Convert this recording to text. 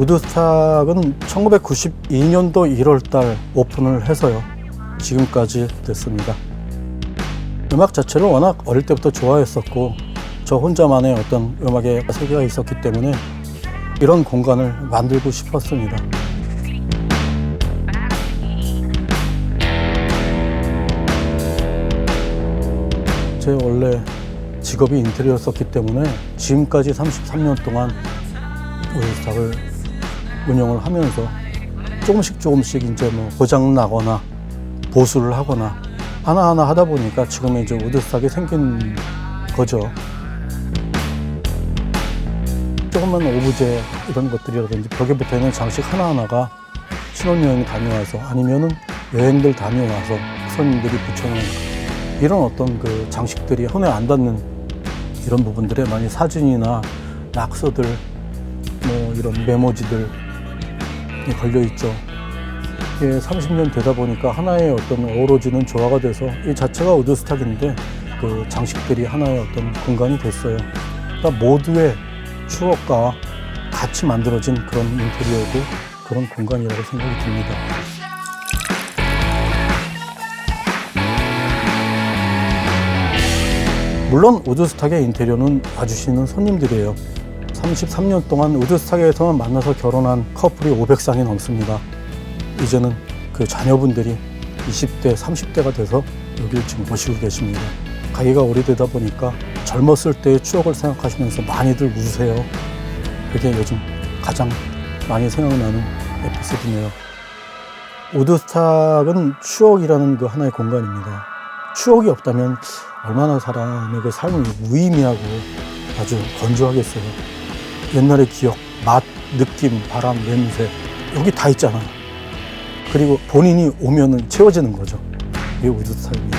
우드스탁은 1992년도 1월달 오픈을 해서요. 지금까지 됐습니다. 음악 자체를 워낙 어릴 때부터 좋아했었고 저 혼자만의 어떤 음악의 세계가 있었기 때문에 이런 공간을 만들고 싶었습니다. 제 원래 직업이 인테리어였었기 때문에 지금까지 33년 동안 우드스탁을 운영을 하면서 조금씩 조금씩 이제 뭐 고장 나거나 보수를 하거나 하나하나 하다 보니까 지금 이제 우드스탁이 생긴 거죠. 조그만 오브제 이런 것들이라든지 벽에 붙어 있는 장식 하나하나가 신혼여행 다녀와서 아니면은 여행들 다녀와서 손님들이 붙여놓은 이런 어떤 그 장식들이 손에 안 닿는 이런 부분들에 많이 사진이나 낙서들 뭐 이런 메모지들 걸려 있죠. 예, 30년 되다 보니까 하나의 어떤 어우러지는 조화가 돼서 이 자체가 우드스탁인데 그 장식들이 하나의 어떤 공간이 됐어요. 그러니까 모두의 추억과 같이 만들어진 그런 인테리어고 그런 공간이라고 생각이 듭니다. 물론 우드스탁의 인테리어는 봐주시는 손님들이에요. 33년 동안 우드스탁에서만 만나서 결혼한 커플이 500쌍이 넘습니다. 이제는 그 자녀분들이 20대, 30대가 돼서 여기를 지금 모시고 계십니다. 가기가 오래되다 보니까 젊었을 때의 추억을 생각하시면서 많이들 우세요. 그게 요즘 가장 많이 생각나는 에피소드네요. 우드스탁은 추억이라는 그 하나의 공간입니다. 추억이 없다면 얼마나 사람의 그 삶이 무의미하고 아주 건조하겠어요. 옛날의 기억, 맛, 느낌, 바람, 냄새 여기 다 있잖아요. 그리고 본인이 오면은 채워지는 거죠. 이게 우드스탁입니다.